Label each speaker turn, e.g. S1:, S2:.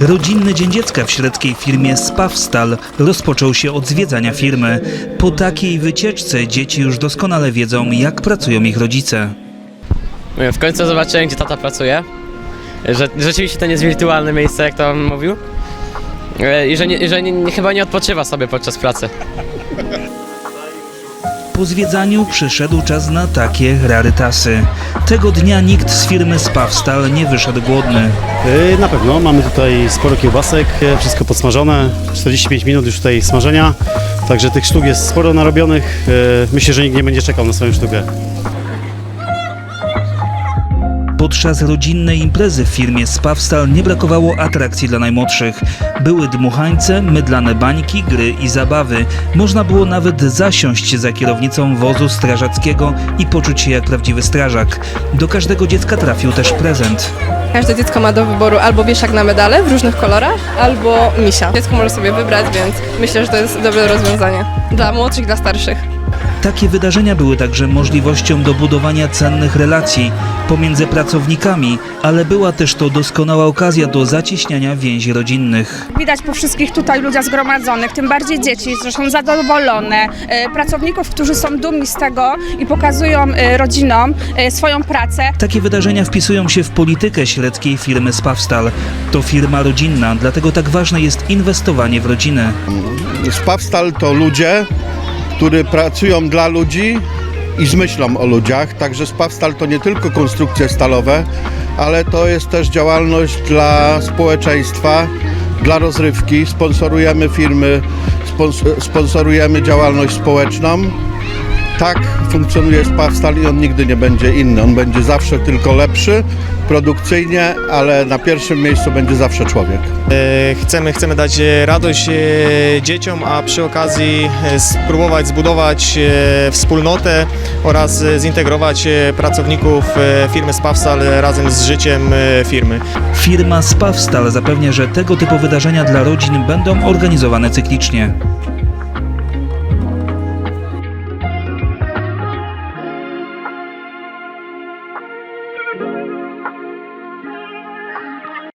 S1: Rodzinny Dzień Dziecka w śledzkiej firmie Spawstal rozpoczął się od zwiedzania firmy. Po takiej wycieczce dzieci już doskonale wiedzą, jak pracują ich rodzice.
S2: W końcu zobaczyłem, gdzie tata pracuje. Że rzeczywiście to nie jest wirtualne miejsce, jak to on mówił. E, I że, nie, że nie, chyba nie odpoczywa sobie podczas pracy.
S1: Po zwiedzaniu przyszedł czas na takie rarytasy. Tego dnia nikt z firmy Spawstal nie wyszedł głodny.
S3: Yy, Na pewno, mamy tutaj sporo kiełbasek, e, wszystko podsmażone, 45 minut już tutaj smażenia, także tych sztuk jest sporo narobionych, E, myślę, że nikt nie będzie czekał na swoją sztukę.
S1: Podczas rodzinnej imprezy w firmie Spawstal nie brakowało atrakcji dla najmłodszych. Były dmuchańce, mydlane bańki, gry i zabawy. Można było nawet zasiąść za kierownicą wozu strażackiego i poczuć się jak prawdziwy strażak. Do każdego dziecka trafił też prezent.
S4: Każde dziecko ma do wyboru albo wieszak na medale w różnych kolorach, albo misia. Dziecko może sobie wybrać, więc myślę, że to jest dobre rozwiązanie. Dla młodszych, dla starszych.
S1: Takie wydarzenia były także możliwością do budowania cennych relacji pomiędzy pracownikami, ale była też to doskonała okazja do zacieśniania więzi rodzinnych.
S5: Widać po wszystkich tutaj ludziach zgromadzonych, tym bardziej dzieci, że są zadowolone, e, pracowników, którzy są dumni z tego i pokazują e, rodzinom e, swoją pracę.
S1: Takie wydarzenia wpisują się w politykę śledzkiej firmy Spawstal. To firma rodzinna, dlatego tak ważne jest inwestowanie w rodzinę.
S6: Spawstal to ludzie, którzy pracują dla ludzi i z myślą o ludziach. Także Spawstal to nie tylko konstrukcje stalowe, ale to jest też działalność dla społeczeństwa, dla rozrywki. Sponsorujemy firmy, spons- sponsorujemy działalność społeczną. Tak funkcjonuje Spawstal i on nigdy nie będzie inny. On będzie zawsze tylko lepszy, produkcyjnie, ale na pierwszym miejscu będzie zawsze człowiek.
S7: E, Chcemy, chcemy dać e, radość e, dzieciom, a przy okazji spróbować zbudować wspólnotę oraz zintegrować pracowników firmy Spawsal razem z życiem firmy.
S1: Firma Spawstal zapewnia, że tego typu wydarzenia dla rodzin będą organizowane cyklicznie.